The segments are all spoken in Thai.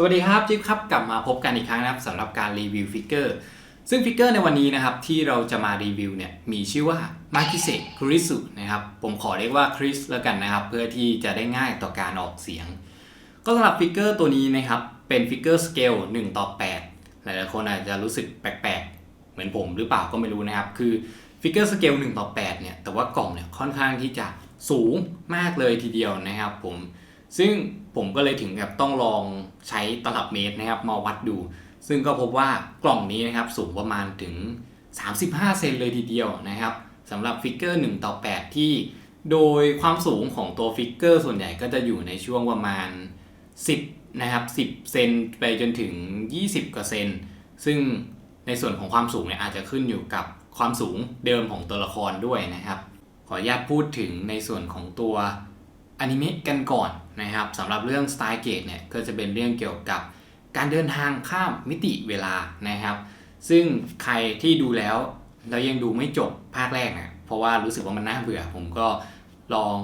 สวัสดีครับจิ๊บครับกลับมาพบกันอีกครั้งนะครับสำหรับการรีวิวฟิกเกอร์ซึ่งฟิกเกอร์ในวันนี้นะครับที่เราจะมารีวิวเนี่ยมีชื่อว่ามาคิเซคริสุนะครับผมขอเรียกว่าคริสแล้วกันนะครับ เพื่อที่จะได้ง่ายต่อการออกเสียง ก็สำหรับฟิกเกอร์ตัวนี้นะครับเป็นฟิกเกอร์สเกล1ต่อ 8 หลายๆคนอาจจะรู้สึกแปลกๆ เหมือนผมหรือเปล่าก็ไม่รู้นะครับ คือฟิกเกอร์สเกล1ต่อ8เนี่ยแต่ว่ากล่องเนี่ยค่อนข้างที่จะสูงมากเลยทีเดียวนะครับผม ซึ่งผมก็เลยถึงกับต้องลองใช้ตลับเมตรนะครับมาวัดดู ซึ่งก็พบว่ากล่องนี้นะครับสูงประมาณถึง 35 เซนเลยทีเดียวนะครับสำหรับฟิกเกอร์1ต่อ 8 ที่ โดยความสูงของตัวฟิกเกอร์ส่วนใหญ่ก็จะอยู่ในช่วงประมาณ 10นะครับ10 เซนไปจนถึง 20 กว่าเซน ซึ่งในส่วนของความสูงเนี่ยอาจจะขึ้นอยู่กับความสูงเดิมของตัวละครด้วยนะครับ ขออนุญาตพูดถึงในส่วนของตัวอนิเมะกันก่อน นะครับสำหรับเรื่อง s t y l e Gate เนี่ยก็จะเป็นเรื่องเกี่ยวกับการเดินทางข้ามมิติเวลานะครับ ซึ่งใครที่ดูแล้วแล้วยังดูไม่จบภาคแรกนะเพราะว่ารู้สึกว่ามันน่าเบื่อ ผมก็ลอง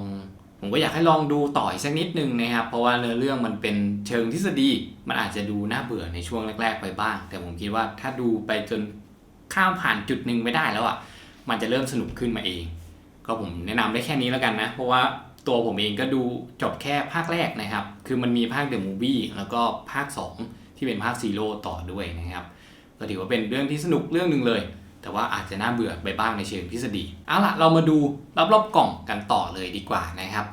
ผมก็อยากให้ลองดูต่ออีกสักนิดนึงนะครับ เพราะว่าเนื้อเรื่องมันเป็นเชิงทฤษฎีมันอาจจะดูน่าเบื่อในช่วงแรก ๆ ไปบ้าง แต่ผมคิดว่าถ้าดูไปจนข้ามผ่านจุดหนึ่งไม่ได้แล้วอะมันจะเริ่มสนุกขึ้นมาเอง ก็ผมแนะนำได้แค่นี้แล้วกันนะ เพราะว่า ตัวผมเองก็ดูจบแค่ภาคแรกนะครับ คือมันมีภาคเดอะมูฟวี่แล้วก็ภาค 2 ที่เป็นภาคซีโร่ต่อด้วยนะครับ ก็ถือว่าเป็นเรื่องที่สนุกเรื่องหนึ่งเลย แต่ว่าอาจจะน่าเบื่อไปบ้างในเชิงทฤษฎีเอาละเรามาดูรอบๆกล่องกันต่อเลยดีกว่านะครับ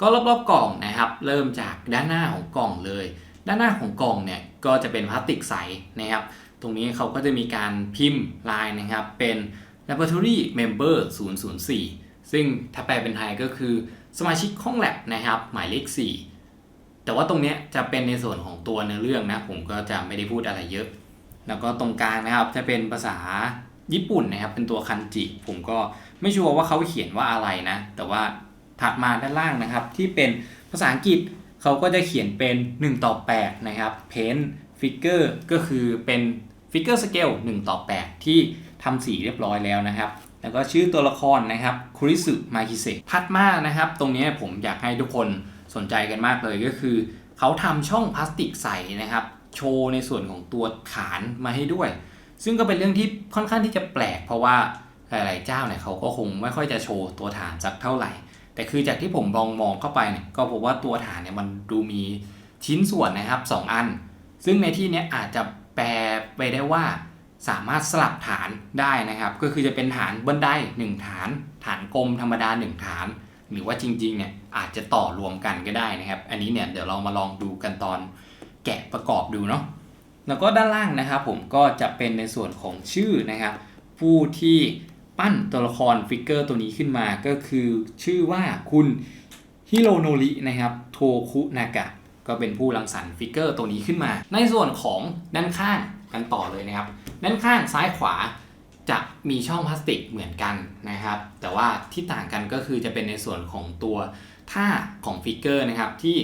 ก็รอบๆกล่องนะครับ เริ่มจากด้านหน้าของกล่องเลย ด้านหน้าของกล่องเนี่ยก็จะเป็นพลาสติกใสนะครับ ตรงนี้เขาก็จะมีการพิมพ์ลายนะครับเป็น Laboratory Member 004 ซึ่งถ้าแปลเป็นไทยก็คือ สมาชิกห้องแลบนะครับ หมายเลข 4 แต่ว่าตรงนี้จะเป็นในส่วนของตัวเนื้อเรื่องนะ ผมก็จะไม่ได้พูดอะไรเยอะ แล้วก็ตรงกลางนะครับจะเป็นภาษาญี่ปุ่นนะครับ เป็นตัวคันจิ ผมก็ไม่ชัวร์ว่าเขาเขียนว่าอะไรนะ แต่ว่าถัดมาด้านล่างนะครับ ที่เป็นภาษาอังกฤษเขาก็จะเขียนเป็น 1 ต่อ 8 นะครับ Paint Figure ก็คือเป็น Figure Scale 1 ต่อ 8 ที่ทำสีเรียบร้อยแล้วนะครับ แล้วก็ชื่อตัวละครนะครับคุริสึมาคิเซถัดมานะครับ ตรงนี้ผมอยากให้ทุกคนสนใจกันมากเลยก็คือ เขาทำช่องพลาสติกใสนะครับ โชว์ในส่วนของตัวฐานมาให้ด้วย ซึ่งก็เป็นเรื่องที่ค่อนข้างที่จะแปลก เพราะว่าหลาย ๆ เจ้าเนี่ยเขาก็คงไม่ค่อยจะโชว์ตัวฐานสักเท่าไหร่ แต่คือจากที่ผมลองมองเข้าไปเนี่ยก็พบว่าตัวฐานเนี่ยมันดูมีชิ้นส่วนนะครับ 2 อัน ซึ่งในที่นี้อาจจะแปลไปได้ว่า สามารถสลับฐานได้นะครับ ก็คือจะเป็นฐานบนได้1ฐาน ฐานกลมธรรมดา 1 ฐาน หรือว่าจริงๆเนี่ยอาจจะต่อรวมกันก็ได้นะครับ อันนี้เนี่ยเดี๋ยวเรามาลองดูกันตอนแกะประกอบดูเนาะแล้วก็ด้านล่างนะครับผมก็จะเป็นในส่วนของชื่อนะครับ ผู้ที่ปั้นตัวละครฟิกเกอร์ตัวนี้ขึ้นมาก็คือชื่อว่าคุณฮิโรโนรินะครับโทคุนากะก็เป็นผู้รังสรรค์ฟิกเกอร์ตัวนี้ขึ้นมา ในส่วนของด้านข้าง กันต่อเลยนะครับด้านข้างซ้ายขวาจะมีช่องพลาสติกเหมือนกันนะครับ แต่ว่าที่ต่างกันก็คือจะเป็นในส่วนของตัวท่าของฟิกเกอร์นะครับที่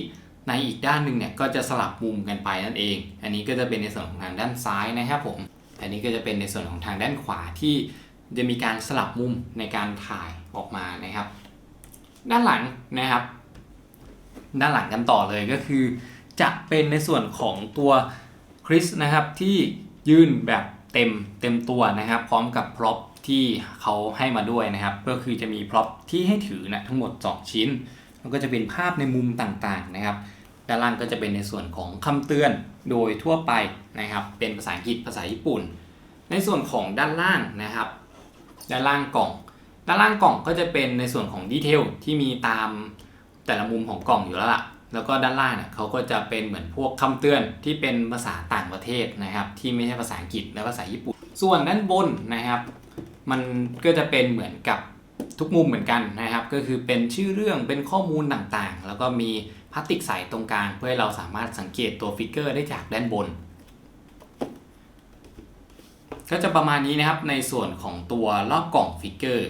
ในอีกด้านหนึ่งเนี่ยก็จะสลับมุมกันไปนั่นเอง อันนี้ก็จะเป็นในส่วนของทางด้านซ้ายนะครับผม อันนี้ก็จะเป็นในส่วนของทางด้านขวาที่จะมีการสลับมุมในการถ่ายออกมานะครับ ด้านหลังนะครับ ด้านหลังกันต่อเลยก็คือ จะเป็นในส่วนของตัว คริสนะครับที่ยืนแบบเต็มเต็มตัวนะครับ พร้อมกับพร็อพที่เขาให้มาด้วยนะครับ ก็คือจะมีพร็อพที่ให้ถือนะทั้งหมด 2 ชิ้น แล้วก็จะเป็นภาพในมุมต่างๆนะครับ ด้านล่างก็จะเป็นในส่วนของคำเตือนโดยทั่วไปนะครับ เป็นภาษาอังกฤษภาษาญี่ปุ่น ในส่วนของด้านล่างนะครับ ด้านล่างกล่อง ด้านล่างกล่องก็จะเป็นในส่วนของดีเทลที่มีตามแต่ละมุมของกล่องอยู่แล้วล่ะ แล้วก็ด้านล่างเนี่ยเขาก็จะเป็นเหมือนพวกคำเตือนที่เป็นภาษาต่างประเทศนะครับ ที่ไม่ใช่ภาษาอังกฤษและภาษาญี่ปุ่น ส่วนด้านบนนะครับ มันก็จะเป็นเหมือนกับทุกมุมเหมือนกันนะครับ ก็คือเป็นชื่อเรื่องเป็นข้อมูลต่างๆ แล้วก็มีพลาสติกใสตรงกลาง เพื่อให้เราสามารถสังเกตตัวฟิกเกอร์ได้จากด้านบน ก็จะประมาณนี้นะครับในส่วนของตัวรอบกล่องฟิกเกอร์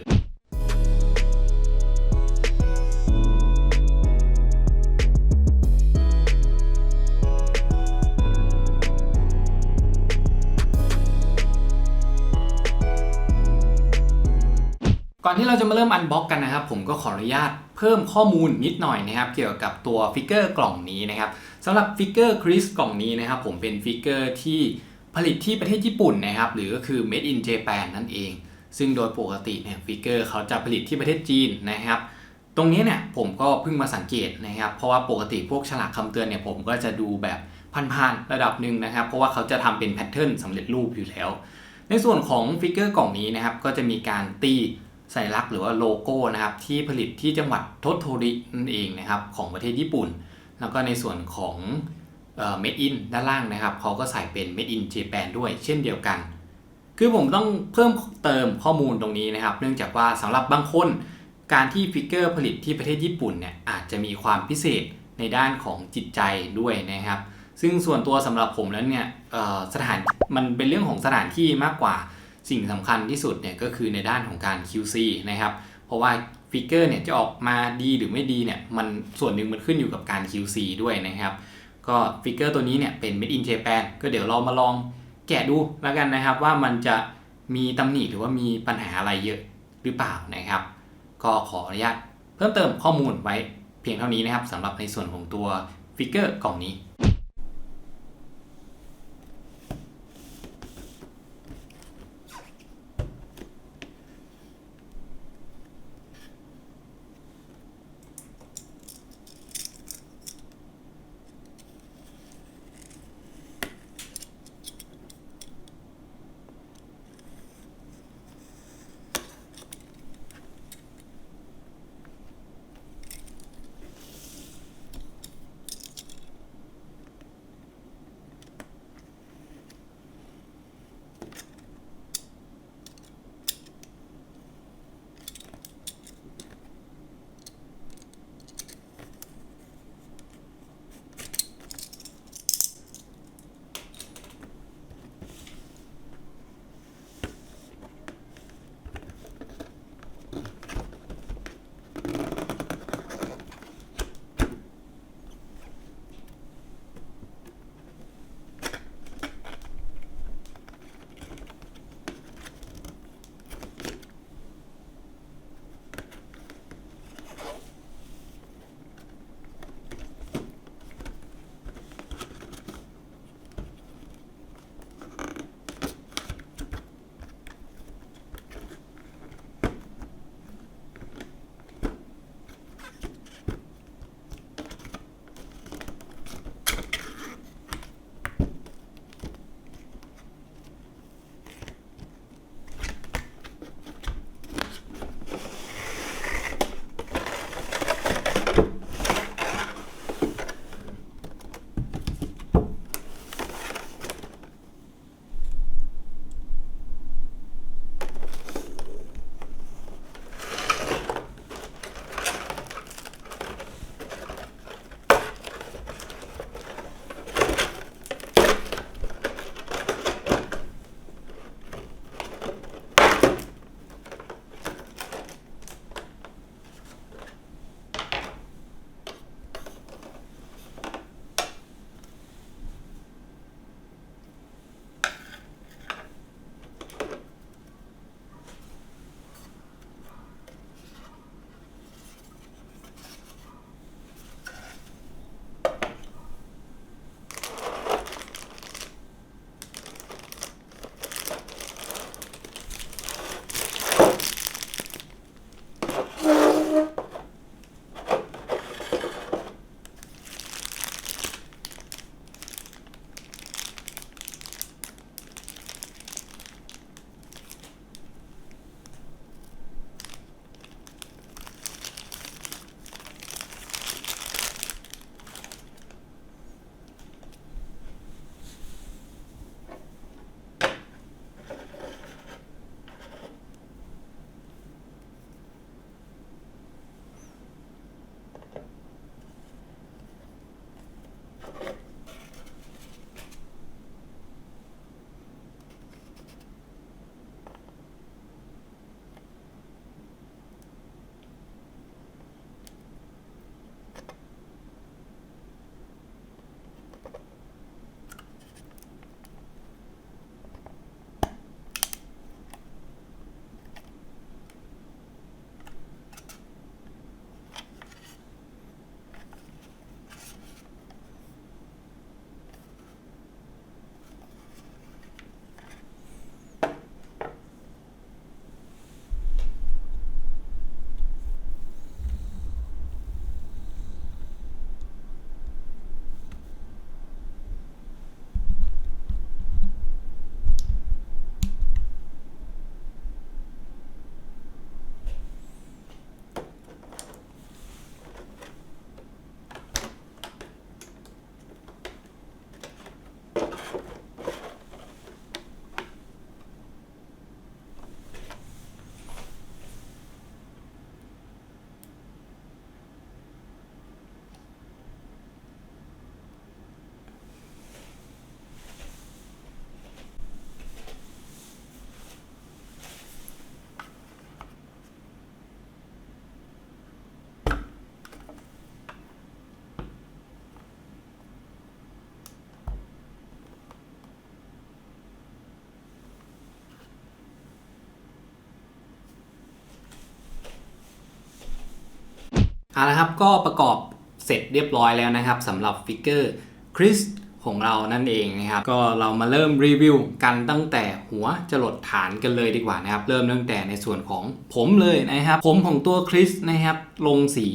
อนที่เราจะมาเริ่มอันบ็อกกันนะครับ ผมก็ขออนุญาตเพิ่มข้อมูลนิดหน่อยนะครับ เกี่ยวกับตัวฟิกเกอร์กล่องนี้นะครับสำหรับฟิกเกอร์คริสกล่องนี้นะครับ ผมเป็นฟิกเกอร์ที่ผลิตที่ประเทศญี่ปุ่นนะครับ หรือก็คือ made in Japan นั่นเอง ซึ่งโดยปกติเนี่ยฟิกเกอร์เขาจะผลิตที่ประเทศจีนนะครับ ตรงนี้เนี่ยผมก็เพิ่งมาสังเกตนะครับ เพราะว่าปกติพวกฉลากคำเตือนเนี่ยผมก็จะดูแบบพันๆระดับหนึ่งนะครับ เพราะว่าเขาจะทำเป็นแพทเทิร์นสำเร็จรูปอยู่แล้ว ในส่วนของฟิกเกอร์กล่องนี้นะครับก็จะมีการตี สัญลักษณ์หรือว่าโลโก้นะครับที่ผลิตที่จังหวัดโทโทรินั่นเองนะครับของประเทศญี่ปุ่น แล้วก็ในส่วนของเมดอินด้านล่างนะครับเขาก็ใส่เป็น made in Japan ด้วยเช่นเดียวกัน คือผมต้องเพิ่มเติมข้อมูลตรงนี้นะครับ เนื่องจากว่าสำหรับบางคนการที่ฟิกเกอร์ผลิตที่ประเทศญี่ปุ่นเนี่ยอาจจะมีความพิเศษในด้านของจิตใจด้วยนะครับ ซึ่งส่วนตัวสำหรับผมแล้วเนี่ยเอ่อสถานมันเป็นเรื่องของสถานที่มากกว่า สิ่งสำคัญที่สุดเนี่ยก็คือในด้านของการ QC นะครับ เพราะว่าฟิกเกอร์เนี่ยจะออกมาดีหรือไม่ดีเนี่ยมันส่วนหนึ่งมันขึ้นอยู่กับการ QC ด้วยนะครับ ก็ฟิกเกอร์ตัวนี้เนี่ยเป็น made in Japan ก็เดี๋ยวเรามาลองแกะดูแล้วกันนะครับ ว่ามันจะมีตำหนิหรือว่ามีปัญหาอะไรเยอะหรือเปล่านะครับ ก็ขออนุญาตเพิ่มเติมข้อมูลไว้เพียงเท่านี้นะครับสำหรับในส่วนของตัวฟิกเกอร์กล่องนี้ เอาละครับก็ประกอบเสร็จเรียบร้อยแล้วนะครับสำหรับฟิกเกอร์คริสของเรานั่นเองนะครับ ก็เรามาเริ่มรีวิวกันตั้งแต่หัวจรดฐานกันเลยดีกว่านะครับ เริ่มตั้งแต่ในส่วนของผมเลยนะครับ ผมของตัวคริสนะครับ ลงสี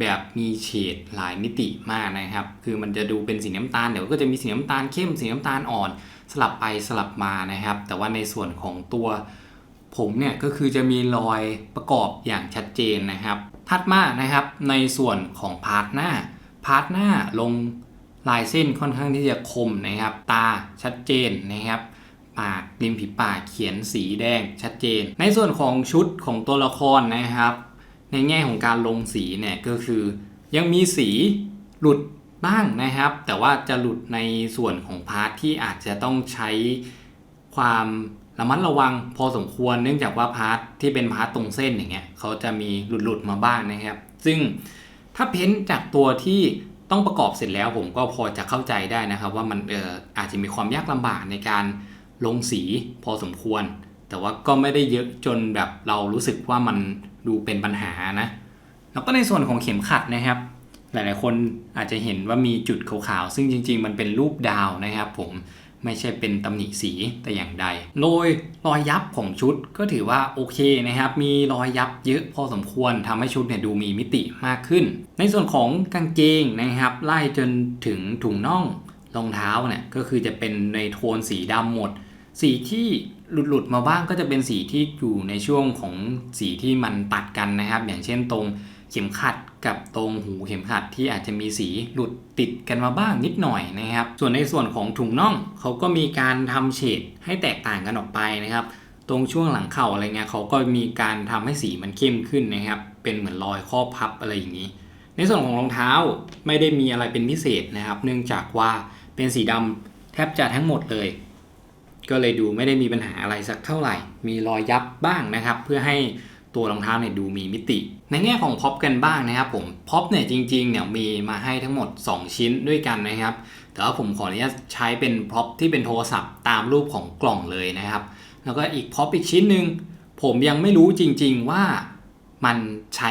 แบบมีเฉดหลายมิติมากนะครับ คือมันจะดูเป็นสีน้ำตาลเดี๋ยวก็จะมีสีน้ำตาลเข้มสีน้ำตาลอ่อน สลับไปสลับมานะครับ แต่ว่าในส่วนของตัวผมเนี่ยก็คือจะมีรอยประกอบอย่างชัดเจนนะครับ ถัดมานะครับในส่วนของพาร์ทหน้า พาร์ทหน้าลงลายเส้นค่อนข้างที่จะคมนะครับ ตาชัดเจนนะครับ ปากริมฝีปากเขียนสีแดงชัดเจน ในส่วนของชุดของตัวละครนะครับ ในแง่ของการลงสีเนี่ยก็คือ ยังมีสีหลุดบ้างนะครับ แต่ว่าจะหลุดในส่วนของพาร์ทที่อาจจะต้องใช้ความ ระมัดระวังพอสมควรเนื่องจากว่าพาร์ทที่เป็นพาร์ทตรงเส้นอย่างเงี้ยเขาจะมีหลุดๆมาบ้างนะครับ ซึ่งถ้าเพ้นจากตัวที่ต้องประกอบเสร็จแล้วผมก็พอจะเข้าใจได้นะครับ ว่ามันเอออาจจะมีความยากลำบากในการลงสีพอสมควร แต่ว่าก็ไม่ได้เยอะจนแบบเรารู้สึกว่ามันดูเป็นปัญหานะแล้วก็ในส่วนของเข็มขัดนะครับ หลายๆคนอาจจะเห็นว่ามีจุดขาวๆซึ่งจริง ๆ มันเป็นรูปดาวนะครับ ผม ไม่ใช่เป็นตำหนิสีแต่อย่างใด โดยรอยยับของชุดก็ถือว่าโอเคนะครับ มีรอยยับเยอะพอสมควรทำให้ชุดเนี่ยดูมีมิติมากขึ้น ในส่วนของกางเกงนะครับ ไล่จนถึงถุงน่องรองเท้าเนี่ยก็คือจะเป็นในโทนสีดำหมด สีที่หลุดๆมาบ้างก็จะเป็นสีที่อยู่ในช่วงของสีที่มันตัดกันนะครับ อย่างเช่นตรง เข็มขัดกับตรงหูเข็มขัดที่อาจจะมีสีหลุดติดกันมาบ้างนิดหน่อยนะครับ ส่วนในส่วนของถุงน่องเขาก็มีการทำเฉดให้แตกต่างกันออกไปนะครับ ตรงช่วงหลังเข่าอะไรเงี้ยเขาก็มีการทำให้สีมันเข้มขึ้นนะครับ เป็นเหมือนรอยข้อพับอะไรอย่างนี้ ในส่วนของรองเท้าไม่ได้มีอะไรเป็นพิเศษนะครับ เนื่องจากว่าเป็นสีดำแทบจะทั้งหมดเลย ก็เลยดูไม่ได้มีปัญหาอะไรสักเท่าไหร่ มีรอยยับบ้างนะครับ เพื่อให้ ตัวรองเท้าเนี่ยดูมีมิติ ในแง่ของพ็อปกันบ้างนะครับผมพ็อปเนี่ยจริงๆเนี่ยมีมาให้ทั้งหมด 2 ชิ้นด้วยกันนะครับ แต่ว่าผมขออนุญาตใช้เป็นพ็อปที่เป็นโทรศัพท์ตามรูปของกล่องเลยนะครับ แล้วก็อีกพ็อปอีกชิ้นหนึ่งผมยังไม่รู้จริง ๆว่ามันใช้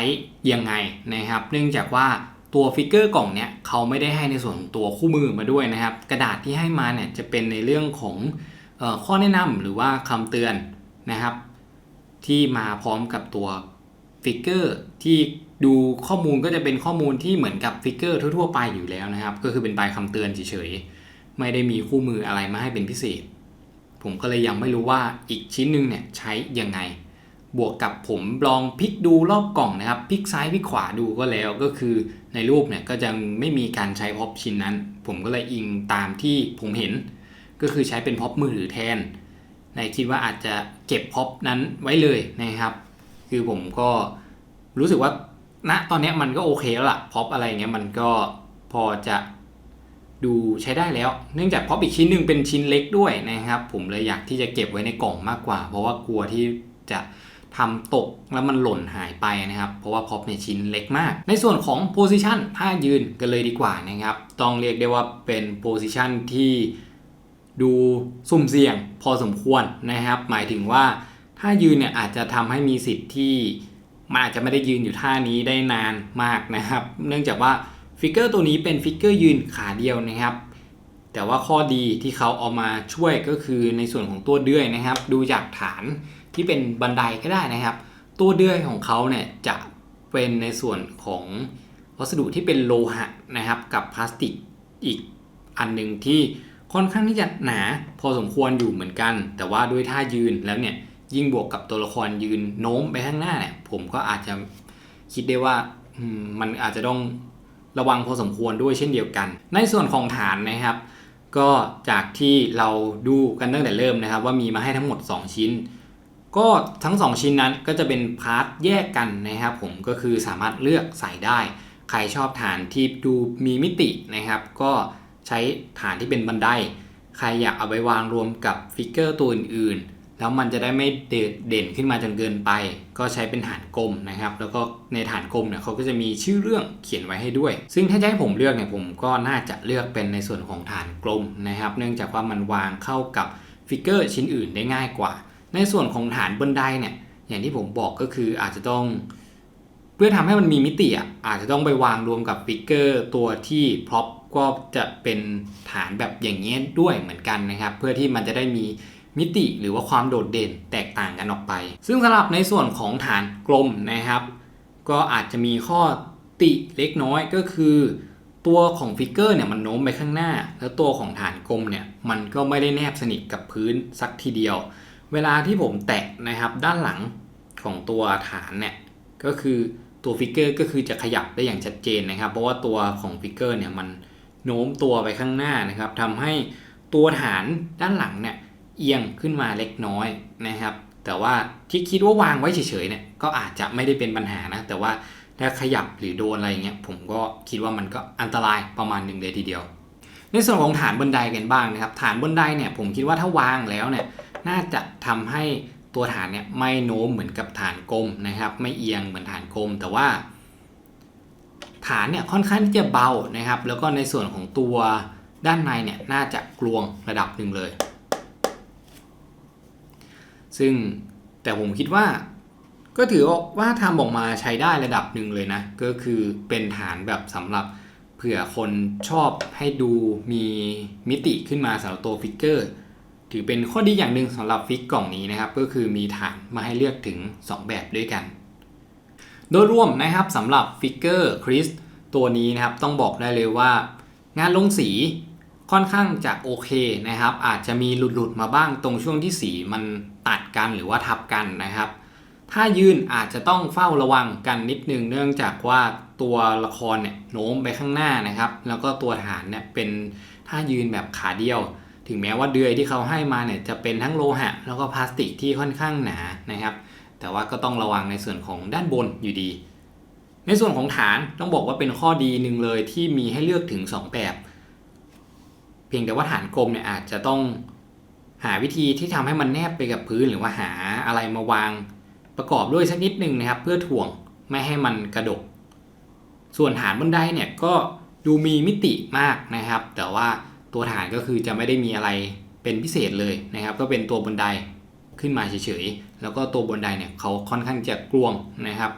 ยังไงนะครับ เนื่องจากว่าตัวฟิกเกอร์กล่องเนี่ยเขาไม่ได้ให้ในส่วนของตัวคู่มือมาด้วยนะครับ กระดาษที่ให้มาเนี่ยจะเป็นในเรื่องของออข้อแนะนำหรือว่าคำเตือนนะครับ ที่มาพร้อมกับตัวฟิกเกอร์ที่ดูข้อมูลก็จะเป็นข้อมูลที่เหมือนกับฟิกเกอร์ทั่วๆไปอยู่แล้วนะครับ ก็คือเป็นใบคำเตือนเฉยๆ ไม่ได้มีคู่มืออะไรมาให้เป็นพิเศษ ผมก็เลยยังไม่รู้ว่าอีกชิ้นหนึ่งเนี่ยใช้ยังไง บวกกับผมลองพลิกดูรอบกล่องนะครับพลิกซ้ายพลิกขวาดูก็แล้วก็คือในรูปเนี่ยก็จะไม่มีการใช้พ็อปชิ้นนั้น ผมก็เลยอิงตามที่ผมเห็น ก็คือใช้เป็นพ็อปมือถือแทน ในคิดว่าอาจจะเก็บพ็อปนั้นไว้เลยนะครับ คือผมก็รู้สึกว่าณตอนนี้มันก็โอเคแล้วล่ะพ็อปอะไรเงี้ยมันก็พอจะดูใช้ได้แล้ว เนื่องจากพ็อปอีกชิ้นหนึ่งเป็นชิ้นเล็กด้วยนะครับ ผมเลยอยากที่จะเก็บไว้ในกล่องมากกว่า เพราะว่ากลัวที่จะทำตกแล้วมันหล่นหายไปนะครับ เพราะว่าพ็อปในชิ้นเล็กมาก ในส่วนของโพซิชันท่ายืนกันเลยดีกว่านะครับ ต้องเรียกได้ว่าเป็นโพซิชันที่ ดูสุ่มเสี่ยงพอสมควรนะครับ หมายถึงว่าถ้ายืนเนี่ยอาจจะทำให้มีสิทธิ์ที่มันอาจจะไม่ได้ยืนอยู่ท่านี้ได้นานมากนะครับ เนื่องจากว่าฟิกเกอร์ตัวนี้เป็นฟิกเกอร์ยืนขาเดียวนะครับ แต่ว่าข้อดีที่เขาเอามาช่วยก็คือในส่วนของตัวเดือยนะครับ ดูจากฐานที่เป็นบันไดก็ได้นะครับ ตัวเดือยของเขาเนี่ยจะเป็นในส่วนของวัสดุที่เป็นโลหะนะครับ กับพลาสติกอีกอันหนึ่งที่ ค่อนข้างที่จะหนาพอสมควรอยู่เหมือนกัน แต่ว่าด้วยท่ายืนแล้วเนี่ยยิ่งบวกกับตัวละครยืนโน้มไปข้างหน้าเนี่ยผมก็อาจจะคิดได้ว่ามมันอาจจะต้องระวังพอสมควรด้วยเช่นเดียวกัน ในส่วนของฐานนะครับ ก็จากที่เราดูกันตั้งแต่เริ่มนะครับ ว่ามีมาให้ทั้งหมด 2 ชิ้น ก็ทั้ง 2 ชิ้นนั้นก็จะเป็นพาร์ทแยกกันนะครับ ผมก็คือสามารถเลือกใส่ได้ ใครชอบฐานที่ดูมีมิตินะครับ ก็ ใช้ฐานที่เป็นบันได ใครอยากเอาไปวางรวมกับฟิกเกอร์ตัวอื่นๆ แล้วมันจะได้ไม่เด่นขึ้นมาจนเกินไป ก็ใช้เป็นฐานกลมนะครับ แล้วก็ในฐานกลมเนี่ยเขาก็จะมีชื่อเรื่องเขียนไว้ให้ด้วย ซึ่งถ้าจะให้ผมเลือกเนี่ยผมก็น่าจะเลือกเป็นในส่วนของฐานกลมนะครับ เนื่องจากว่ามันวางเข้ากับฟิกเกอร์ชิ้นอื่นได้ง่ายกว่า ในส่วนของฐานบันไดเนี่ยอย่างที่ผมบอกก็คืออาจจะต้องเพื่อทำให้มันมีมิติอะอาจจะต้องไปวางรวมกับฟิกเกอร์ตัวที่พร็อพ ก็จะเป็นฐานแบบอย่างนี้ยด้วยเหมือนกันนะครับ เพื่อที่มันจะได้มีมิติหรือว่าความโดดเด่นแตกต่างกันออกไป ซึ่งสำหรับในส่วนของฐานกลมนะครับ ก็อาจจะมีข้อติเล็กน้อยก็คือ ตัวของฟิกเกอร์เนี่ยมันโน้มไปข้างหน้า แล้วตัวของฐานกลมเนี่ยมันก็ไม่ได้แนบสนิทกับพื้นสักทีเดียว เวลาที่ผมแตะนะครับด้านหลังของตัวฐานเนี่ยก็คือตัวฟิกเกอร์ก็คือจะขยับได้อย่างชัดเจนนะครับ เพราะว่าตัวของฟิกเกอร์เนี่ยมัน โน้มตัวไปข้างหน้านะครับทำให้ตัวฐานด้านหลังเนี่ยเอียงขึ้นมาเล็กน้อยนะครับ แต่ว่าที่คิดว่าวางไว้เฉยๆเนี่ยก็อาจจะไม่ได้เป็นปัญหานะ แต่ว่าถ้าขยับหรือโดนอะไรเงี้ยผมก็คิดว่ามันก็อันตรายประมาณหนึ่งเลยทีเดียว ในส่วนของฐานบนไดกันบ้างนะครับ ฐานบนไดเนี่ยผมคิดว่าถ้าวางแล้วเนี่ยน่าจะทำให้ตัวฐานเนี่ยไม่โน้มเหมือนกับฐานกลมนะครับ ไม่เอียงเหมือนฐานกลม แต่ว่า ฐานเนี่ยค่อนข้างที่จะเบานะครับ แล้วก็ในส่วนของตัวด้านในเนี่ยน่าจะกลวงระดับหนึ่งเลย ซึ่งแต่ผมคิดว่า ก็ถือว่าทำออกมาใช้ได้ระดับหนึ่งเลยนะ ก็คือเป็นฐานแบบสำหรับเผื่อคนชอบให้ดูมีมิติขึ้นมาสำหรับตัวฟิกเกอร์ถือเป็นข้อดีอย่างหนึ่งสำหรับฟิกกล่องนี้นะครับ ก็คือมีฐานมาให้เลือกถึง 2 แบบด้วยกัน โดยรวมนะครับสำหรับฟิกเกอร์คริสตัวนี้นะครับต้องบอกได้เลยว่า งานลงสีค่อนข้างจะโอเคนะครับ อาจจะมีหลุดๆมาบ้างตรงช่วงที่สีมันตัดกันหรือว่าทับกันนะครับ ถ้ายืนอาจจะต้องเฝ้าระวังกันนิดนึงเนื่องจากว่าตัวละครเนี่ยโน้มไปข้างหน้านะครับ แล้วก็ตัวฐานเนี่ยเป็นท่ายืนแบบขาเดียว ถึงแม้ว่าเดือยที่เขาให้มาเนี่ยจะเป็นทั้งโลหะ แล้วก็พลาสติกที่ค่อนข้างหนานะครับ แต่ว่าก็ต้องระวังในส่วนของด้านบนอยู่ดี ในส่วนของฐานต้องบอกว่าเป็นข้อดีหนึ่งเลยที่มีให้เลือกถึง 2 แบบ เพียงแต่ว่าฐานกลมเนี่ยอาจจะต้องหาวิธีที่ทำให้มันแนบไปกับพื้นหรือว่าหาอะไรมาวางประกอบด้วยสักนิดหนึ่งนะครับ เพื่อถ่วงไม่ให้มันกระดก ส่วนฐานบนไดเนี่ยก็ดูมีมิติมากนะครับ แต่ว่าตัวฐานก็คือจะไม่ได้มีอะไรเป็นพิเศษเลยนะครับ ก็เป็นตัวบนได ขึ้นมาเฉยๆ แล้วก็ตัวบนไดเนี่ยเขาค่อนข้างจะกลวงนะครับ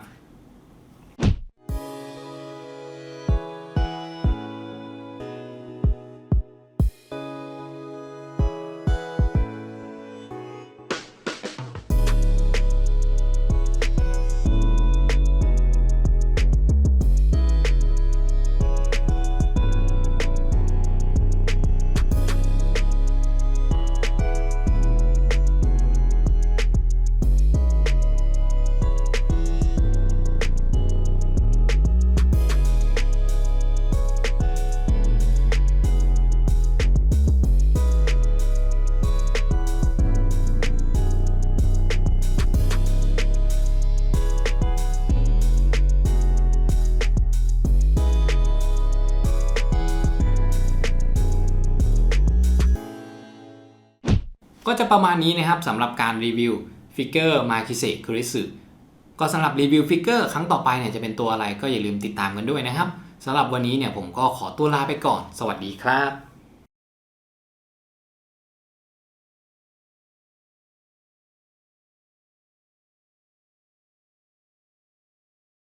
จะประมาณนี้นะครับสำหรับการรีวิวฟิกเกอร์มาคิเซคุริสึก็สำหรับรีวิวฟิกเกอร์ครั้งต่อไปเนี่ยจะเป็นตัวอะไรก็อย่าลืมติดตามกันด้วยนะครับสำหรับวันนี้เนี่ยผมก็ขอตัวลาไปก่อน สวัสดีครับ